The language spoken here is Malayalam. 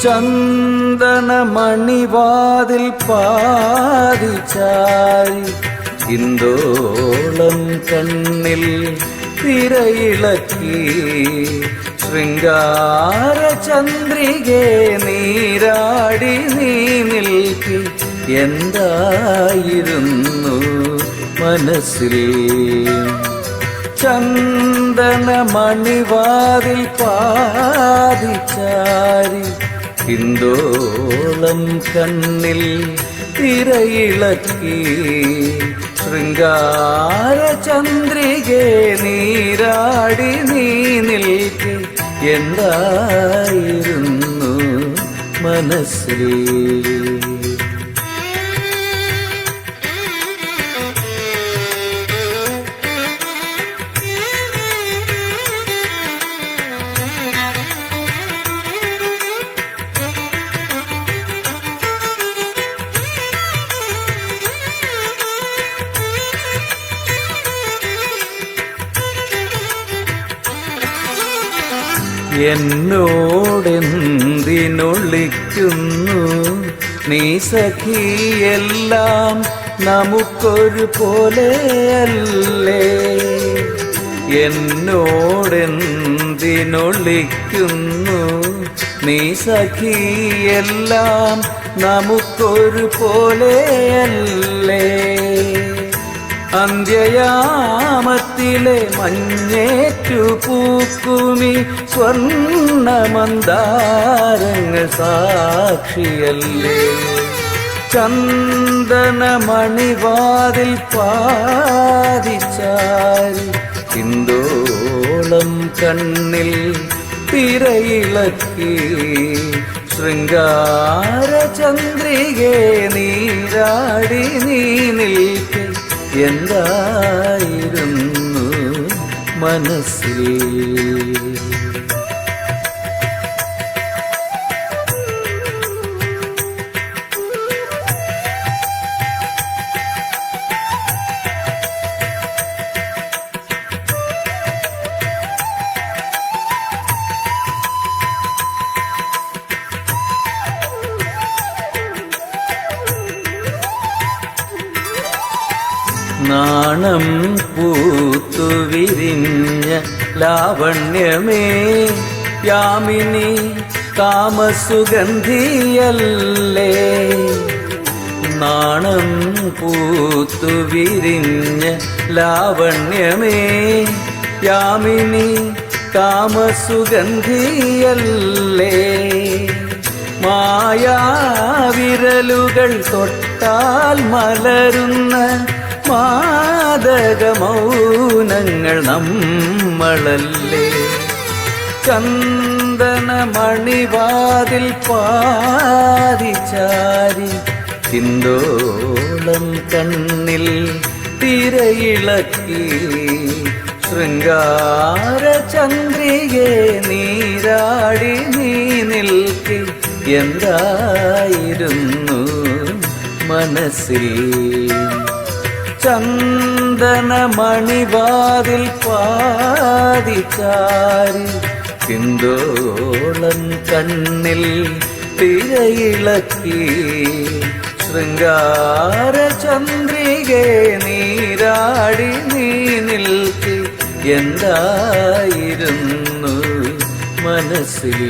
ചന്ദനമണിവാതിൽ പാതിച്ചാരി ഇന്ദോളം കണ്ണിൽ തിരയിളക്കി ശൃംഗാര ചന്ദ്രികെ നീരാടി നീ നിൽക്കി എന്തായിരുന്നു മനസ്സിൽ? ചന്ദനമണിവാതിൽ പാതിച്ചാരി ഹിന്ദോളം കണ്ണിൽ തിരയിളക്കി ശൃംഗാര ചന്ദ്രികെ നീരാടി നീ നിൽക്കി എന്തായിരുന്നു മനസ്സിൽ? എന്നോടെന്തിനൊളിക്കുന്നു? നീ സഖിയെല്ലാം നമുക്കൊരു പോലെയല്ലേ എന്നോടെന്തിനൊളിക്കുന്നു? നീ സഖിയെല്ലാം നമുക്കൊരു പോലെയല്ലേ അന്ത്യയാമത്തിലെ മഞ്ഞേറ്റു പൂക്കുമി സ്വർണമന്ദാരങ്ങൾ സാക്ഷിയല്ലേ? ചന്ദനമണിവാതിൽ പാതിച്ചാരി ഹിന്ദോളം കണ്ണിൽ തിരയിളക്കി ശൃംഗാരചന്ദ്രികേ നീരാടി നീ നിൽക്കി. എന്തായിരുന്നു മനസ്സിൽ? നാണം പൂത്തു വിരിഞ്ഞ ലാവണ്യമേ യാമിനി കാമസുഗന്ധിയല്ലേ നാണം പൂത്തു വിരിഞ്ഞ ലാവണ്യമേ യാമിനി കാമസുഗന്ധിയല്ലേ മായാവിരലുകൾ തൊട്ടാൽ മലരുന്ന മാതകമൗനങ്ങൾ നമ്മളല്ലേ? ചന്ദന മണിവാതിൽ പാതിച്ചാരി ചിന്തോളം കണ്ണിൽ തിരയിളക്കി ശൃംഗാര ചന്ദ്രികെ നീരാടി നീ നിൽക്കി എന്തായിരുന്നു മനസ്സിൽ? ചന്ദനമണിവാതിൽ പാതിച്ചാരി ഹിന്ദോളം കണ്ണിൽ തിരയിളക്കി ശൃംഗാര ചന്ദ്രികെ നീരാടി നീ നിൽക്കി. എന്തായിരുന്നു മനസ്സിൽ?